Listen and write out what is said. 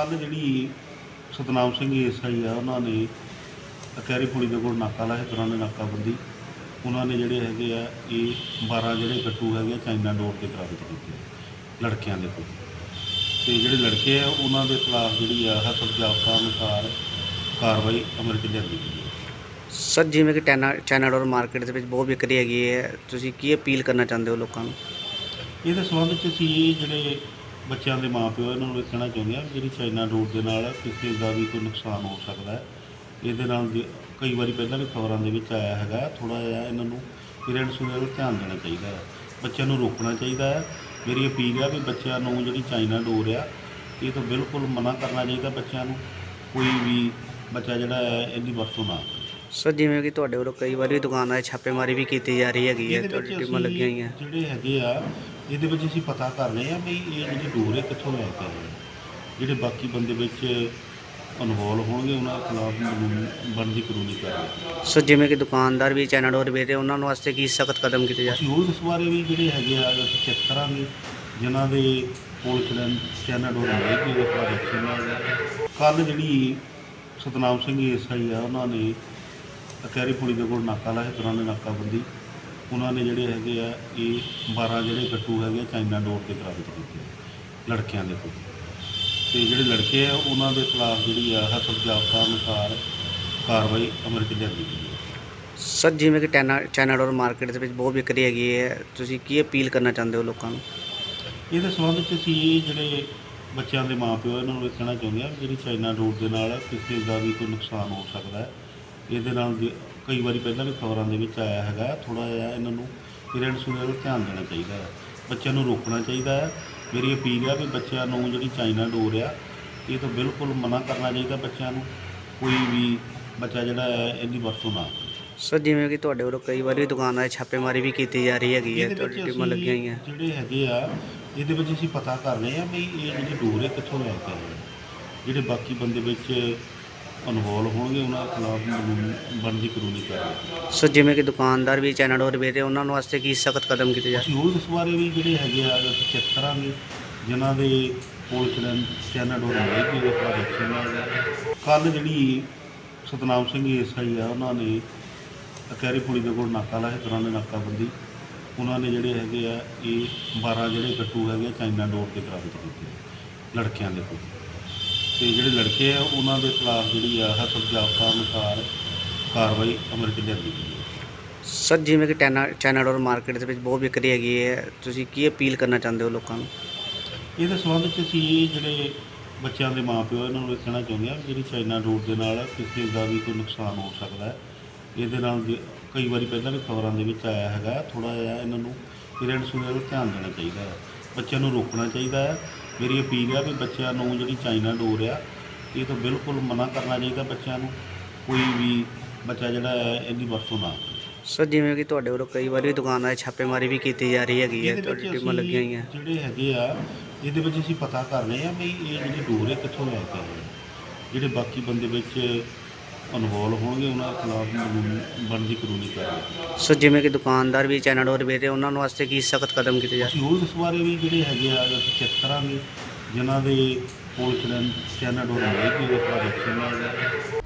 ਕੱਲ ਜਿਹੜੀ ਸਤਨਾਮ ਸਿੰਘ ਏਐਸਆਈ ਆ ਉਹਨਾਂ ਨੇ ਕੈਰੀ ਪੁਲੀ ਦੇ ਕੋਲ ਨਾਕਾ ਲਾਇਆ ਦੌਰਾਨ ਨਾਕਾਬੰਦੀ। ਉਹਨਾਂ ਨੇ ਜਿਹੜੇ ਹੈਗੇ ਆ ਇਹ 12 ਜਿਹੜੇ ਗੱਟੂ ਹੈਗੇ ਆ ਚਾਈਨਾ ਡੋਰ ਦੇ ਬਰਾਮਦ ਕੀਤੇ ਲੜਕਿਆਂ ਦੇ ਕੋਲ। ਤੇ ਜਿਹੜੇ ਲੜਕੇ ਆ ਉਹਨਾਂ ਦੇ ਖਿਲਾਫ ਜਿਹੜੀ ਆ ਹਸਬ ਜਾਬਤਾ ਅਨੁਸਾਰ ਕਾਰਵਾਈ ਅਮਲ ਚ ਲਿਆਂਦੀ ਗਈ ਹੈ। ਸਰ ਜਿਵੇਂ ਕਿ ਟੈਨਾ ਚਾਈਨਾ ਡੋਰ ਮਾਰਕੀਟ ਦੇ ਵਿੱਚ ਬਹੁਤ ਵਿਕਰੀ ਹੈਗੀ ਹੈ ਤੁਸੀਂ ਕੀ ਅਪੀਲ ਕਰਨਾ ਚਾਹੁੰਦੇ ਹੋ ਲੋਕਾਂ ਨੂੰ? ਇਹਦੇ ਸੰਬੰਧ ਚ ਅਸੀਂ ਜਿਹੜੇ ਬੱਚਿਆਂ ਦੇ ਮਾਪਿਓ ਇਹਨਾਂ ਨੂੰ ਇਹ ਕਹਿਣਾ ਚਾਹੁੰਦੇ ਆ ਜਿਹੜੀ ਚਾਈਨਾ ਡੋਰ ਦੇ ਨਾਲ ਕਿਸੇ ਦਾ ਵੀ ਕੋਈ ਨੁਕਸਾਨ ਹੋ ਸਕਦਾ ਹੈ। ਇਹਦੇ ਨਾਲ ਜੇ- ਕਈ ਵਾਰੀ ਪਹਿਲਾਂ ਵੀ ਖਬਰਾਂ ਦੇ ਵਿੱਚ ਆਇਆ ਹੈਗਾ ਥੋੜਾ ਜਿਹਾ ਇਹਨਾਂ ਨੂੰ ਪੇਰੈਂਟਸ ਨੂੰ ਇਹਦਾ ਧਿਆਨ ਦੇਣਾ ਚਾਹੀਦਾ ਹੈ। ਬੱਚਿਆਂ ਨੂੰ ਰੋਕਣਾ ਚਾਹੀਦਾ ਹੈ। ਮੇਰੀ ਅਪੀਲ ਹੈ ਵੀ ਬੱਚਿਆਂ ਨੂੰ ਜਿਹੜੀ ਚਾਈਨਾ ਡੋਰ ਆ ਇਹ ਤੋਂ ਬਿਲਕੁਲ ਮਨਾ ਕਰਨਾ ਚਾਹੀਦਾ ਬੱਚਿਆਂ ਨੂੰ ਕੋਈ ਵੀ ਬੱਚਾ ਜਿਹੜਾ ਹੈ ਇਹਦੀ ਵਰਤੋਂ ਨਾ ਕਰੇ। ਸਰ ਜਿਵੇਂ ਕਿ ਤੁਹਾਡੇ ਵੱਲੋਂ ਕਈ ਵਾਰੀ ਦੁਕਾਨਾਂ 'ਤੇ ਛਾਪੇਮਾਰੀ ਵੀ ਕੀਤੀ ਜਾ ਰਹੀ ਹੈਗੀ ਹੈ ਇਹਦੇ ਵਿੱਚ ਤੁਹਾਡੀ ਟੀਮਾਂ ਅਸੀਂ ਲੱਗੀਆਂ ਹੋਈਆਂ। ਜਿਹੜੇ ਹੈਗੇ ਆ ਇਹਦੇ ਵਿੱਚ ਅਸੀਂ ਪਤਾ ਕਰ ਰਹੇ ਆ ਵੀ ਇਹ ਜਿਹੜੀ ਡੋਰ ਹੈ ਕਿੱਥੋਂ ਲੈ ਕੇ ਆਏ। ਜਿਹੜੇ ਬਾਕੀ ਬੰਦੇ ਵਿੱਚ ਇਨਵੋਲ ਹੋਣਗੇ ਉਹਨਾਂ ਦੇ ਖਿਲਾਫ ਬਣਦੀ ਕਾਨੂੰਨੀ ਕਾਰਵਾਈ ਸਰ ਜਿਵੇਂ ਕਿ ਦੁਕਾਨਦਾਰ ਵੀ ਡੋਰ ਵੇਚ ਰਹੇ ਉਹਨਾਂ ਨੂੰ ਵਾਸਤੇ ਕੀ ਸਖਤ ਕਦਮ ਕੀਤੇ ਜਾ ਅਸੀਂ ਇਸ ਬਾਰੇ ਵੀ ਜਿਹੜੇ ਹੈਗੇ ਆ ਅਸੀਂ ਚੈੱਕ ਕਰਾਂਗੇ ਜਿਨ੍ਹਾਂ ਦੇ ਕੋਲ ਚਲਨ ਚੈਨਾ ਡੋਰ ਹੈ ਕਿ ਉਹ ਐਕਸ਼ਨ ਕੱਲ ਜਿਹੜੀ ਸਤਨਾਮ ਸਿੰਘ ਏਐਸਆਈ ਆ ਉਹਨਾਂ ਨੇ ਕੈਰੀ ਪੁਲੀ ਦੇ ਕੋਲ ਨਾਕਾ ਲਾਇਆ ਦੌਰਾਨ ਨਾਕਾਬੰਦੀ। ਉਹਨਾਂ ਨੇ ਜਿਹੜੇ ਹੈਗੇ ਆ ਇਹ 12 ਜਿਹੜੇ ਗੱਟੂ ਹੈਗੇ ਆ ਚਾਈਨਾ ਡੋਰ ਦੇ ਬਰਾਮਦ ਕੀਤੇ ਲੜਕਿਆਂ ਦੇ ਕੋਲ। ਤੇ ਜਿਹੜੇ ਲੜਕੇ ਆ ਉਹਨਾਂ ਦੇ ਖਿਲਾਫ ਜਿਹੜੀ ਆ ਹਸਬ ਜਾਬਤਾ ਅਨੁਸਾਰ ਕਾਰਵਾਈ ਅਮਲ ਚ ਲਿਆਂਦੀ ਗਈ ਹੈ। ਸਰ ਜਿਵੇਂ ਕਿ ਟੈਨਾ ਚਾਈਨਾ ਡੋਰ ਮਾਰਕੀਟ ਦੇ ਵਿੱਚ ਬਹੁਤ ਵਿਕਰੀ ਹੈਗੀ ਹੈ ਤੁਸੀਂ ਕੀ ਅਪੀਲ ਕਰਨਾ ਚਾਹੁੰਦੇ ਹੋ ਲੋਕਾਂ ਨੂੰ? ਇਹਦੇ ਸੰਬੰਧ ਚ ਅਸੀਂ ਜਿਹੜੇ ਬੱਚਿਆਂ ਦੇ ਮਾਪਿਓ ਇਹਨਾਂ ਨੂੰ ਇਹ ਕਹਿਣਾ ਚਾਹੁੰਦੇ ਆ ਜਿਹੜੀ ਚਾਈਨਾ ਡੋਰ ਦੇ ਨਾਲ ਕਿਸੇ ਦਾ ਵੀ ਕੋਈ ਨੁਕਸਾਨ ਹੋ ਸਕਦਾ ਹੈ ਇਹਦੇ ਨਾਲ ਜੇ- ਕਈ ਵਾਰੀ ਪਹਿਲਾਂ ਵੀ ਖਬਰਾਂ ਦੇ ਵਿੱਚ ਆਇਆ ਹੈਗਾ ਥੋੜਾ ਜਿਹਾ ਇਹਨਾਂ ਨੂੰ ਪੇਰੈਂਟਸ ਨੂੰ ਇਹਦਾ ਧਿਆਨ ਦੇਣਾ ਚਾਹੀਦਾ ਹੈ। ਬੱਚਿਆਂ ਨੂੰ ਰੋਕਣਾ ਚਾਹੀਦਾ ਹੈ। ਮੇਰੀ ਅਪੀਲ ਹੈ ਵੀ ਬੱਚਿਆਂ ਨੂੰ ਜਿਹੜੀ ਚਾਈਨਾ ਡੋਰ ਆ ਇਹ ਤੋਂ ਬਿਲਕੁਲ ਮਨਾ ਕਰਨਾ ਚਾਹੀਦਾ ਬੱਚਿਆਂ ਨੂੰ ਕੋਈ ਵੀ ਬੱਚਾ ਜਿਹੜਾ ਹੈ ਇਹਦੀ ਵਰਤੋਂ ਨਾ ਕਰੇ। ਸਰ ਜਿਵੇਂ ਕਿ ਤੁਹਾਡੇ ਵੱਲੋਂ ਕਈ ਵਾਰੀ ਦੁਕਾਨਾਂ 'ਤੇ ਛਾਪੇਮਾਰੀ ਵੀ ਕੀਤੀ ਜਾ ਰਹੀ ਹੈਗੀ ਹੈ ਇਹਦੇ ਵਿੱਚ ਤੁਹਾਡੀ ਟੀਮਾਂ ਅਸੀਂ ਲੱਗੀਆਂ ਹੋਈਆਂ। ਜਿਹੜੇ ਹੈਗੇ ਆ ਇਹਦੇ ਵਿੱਚ ਅਸੀਂ ਪਤਾ ਕਰ ਰਹੇ ਆ ਵੀ ਇਹ ਜਿਹੜੀ ਡੋਰ ਹੈ ਕਿੱਥੋਂ ਲੈ ਕੇ ਆਏ ਆ। ਜਿਹੜੇ ਬਾਕੀ ਬੰਦੇ ਵਿੱਚ ਇਨਵੋਲ ਹੋਣਗੇ ਉਹਨਾਂ ਦੇ ਖਿਲਾਫ ਬਣਦੀ ਕਾਨੂੰਨੀ ਕਾਰਵਾਈ ਸਰ ਜਿਵੇਂ ਕਿ ਦੁਕਾਨਦਾਰ ਵੀ ਡੋਰ ਵੇਚ ਰਹੇ ਉਹਨਾਂ ਨੂੰ ਵਾਸਤੇ ਕੀ ਸਖਤ ਕਦਮ ਕੀਤੇ ਜਾ ਅਸੀਂ ਉਹ ਇਸ ਬਾਰੇ ਵੀ ਜਿਹੜੇ ਹੈਗੇ ਆ ਅਸੀਂ ਚੈੱਕ ਕਰਾਂਗੇ ਜਿਨ੍ਹਾਂ ਦੇ ਕੋਲ ਚਲਨ ਚੈਨਾ ਡੋਰ ਹੈ ਕਿ ਉਹ ਬਾਰੇ ਐਕਸ਼ਨ ਕੱਲ ਜਿਹੜੀ ਸਤਨਾਮ ਸਿੰਘ ਏਐਸਆਈ ਆ ਉਹਨਾਂ ਨੇ ਕੈਰੀ ਪੁਲੀ ਦੇ ਕੋਲ ਨਾਕਾ ਲਾਇਆ ਦੌਰਾਨ ਨਾਕਾਬੰਦੀ। ਉਹਨਾਂ ਨੇ ਜਿਹੜੇ ਹੈਗੇ ਆ ਇਹ 12 ਜਿਹੜੇ ਗੱਟੂ ਹੈਗੇ ਆ ਚਾਈਨਾ ਡੋਰ ਦੇ ਬਰਾਮਦ ਕੀਤੇ ਆ, ਲੜਕਿਆਂ ਦੇ ਕੋਲ। ਤੇ ਜਿਹੜੇ ਲੜਕੇ ਆ ਉਹਨਾਂ ਦੇ ਖਿਲਾਫ ਜਿਹੜੀ ਆ ਹਸਬ ਜਾਬਤਾ ਅਨੁਸਾਰ ਕਾਰਵਾਈ ਅਮਲ ਚ ਲਿਆਂਦੀ ਗਈ ਹੈ। ਸਰ ਜਿਵੇਂ ਕਿ ਟੈਨਾ ਚਾਈਨਾ ਡੋਰ ਮਾਰਕੀਟ ਦੇ ਵਿੱਚ ਬਹੁਤ ਵਿਕਰੀ ਹੈਗੀ ਹੈ ਤੁਸੀਂ ਕੀ ਅਪੀਲ ਕਰਨਾ ਚਾਹੁੰਦੇ ਹੋ ਲੋਕਾਂ ਨੂੰ? ਇਹਦੇ ਸੰਬੰਧ ਚ ਅਸੀਂ ਜਿਹੜੇ ਬੱਚਿਆਂ ਦੇ ਮਾਪਿਓ ਇਹਨਾਂ ਨੂੰ ਇਹ ਕਹਿਣਾ ਚਾਹੁੰਦੇ ਆ ਵੀ ਜਿਹੜੀ ਚਾਈਨਾ ਡੋਰ ਦੇ ਨਾਲ ਕਿਸੇ ਦਾ ਵੀ ਕੋਈ ਨੁਕਸਾਨ ਹੋ ਸਕਦਾ ਹੈ। ਇਹਦੇ ਨਾਲ ਜੇ- ਕਈ ਵਾਰੀ ਪਹਿਲਾਂ ਵੀ ਖਬਰਾਂ ਦੇ ਵਿੱਚ ਆਇਆ ਹੈਗਾ ਥੋੜਾ ਜਿਹਾ ਇਹਨਾਂ ਨੂੰ ਪੇਰੈਂਟਸ ਨੂੰ ਇਹਦਾ ਧਿਆਨ ਦੇਣਾ ਚਾਹੀਦਾ ਹੈ। ਬੱਚਿਆਂ ਨੂੰ ਰੋਕਣਾ ਚਾਹੀਦਾ ਹੈ ਮੇਰੀ ਅਪੀਲ ਹੈ ਵੀ ਬੱਚਿਆਂ ਨੂੰ ਜਿਹੜੀ ਚਾਈਨਾ ਡੋਰ ਆ ਇਹ ਤੋਂ ਬਿਲਕੁਲ ਮਨਾ ਕਰਨਾ ਚਾਹੀਦਾ ਬੱਚਿਆਂ ਨੂੰ ਕੋਈ ਵੀ ਬੱਚਾ ਜਿਹੜਾ ਹੈ ਇਹਦੀ ਵਰਤੋਂ ਨਾ ਕਰੇ ਸਰ ਜਿਵੇਂ ਕਿ ਤੁਹਾਡੇ ਵੱਲੋਂ ਕਈ ਵਾਰੀ ਦੁਕਾਨਾਂ 'ਤੇ ਛਾਪੇਮਾਰੀ ਵੀ ਕੀਤੀ ਜਾ ਰਹੀ ਹੈਗੀ ਹੈ ਇਹਦੇ ਤੁਹਾਡੀ ਵਿੱਚ ਟੀਮਾਂ ਲੱਗੀਆਂ ਅਸੀਂ ਹੋਈਆਂ ਜਿਹੜੇ ਹੈਗੇ ਆ ਇਹਦੇ ਵਿੱਚ ਅਸੀਂ ਪਤਾ ਕਰ ਰਹੇ ਆ ਵੀ ਇਹ ਜਿਹੜੀ ਡੋਰ ਹੈ ਕਿੱਥੋਂ ਲੈ ਕੇ ਆਏ ਆ। ਜਿਹੜੇ ਬਾਕੀ ਬੰਦੇ ਵਿੱਚ ਇਨਵੋਲ ਹੋਣਗੇ ਉਹਨਾਂ ਖਿਲਾਫ ਬਣਦੀ ਕਾਨੂੰਨੀ ਕਾਰਵਾਈ। ਸਰ ਜਿਵੇਂ ਕਿ ਦੁਕਾਨਦਾਰ ਵੀ ਡੋਰ ਵੇਚ ਰਹੇ ਉਹਨਾਂ ਨੂੰ ਵਾਸਤੇ ਕੀ ਸਖਤ ਕਦਮ ਕੀਤੇ ਜਾ ਅਸੀਂ ਇਸ ਬਾਰੇ ਵੀ ਜਿਹੜੇ ਹੈਗੇ ਆ ਅਸੀਂ ਚੈੱਕ ਕਰਾਂਗੇ ਜਿਨ੍ਹਾਂ ਦੇ ਕੋਲ ਚਲਨ ਚੈਨਾ ਡੋਰ ਹੈ ਕਿ ਉਹ ਬਾਰੇ ਐਕਸ਼ਨ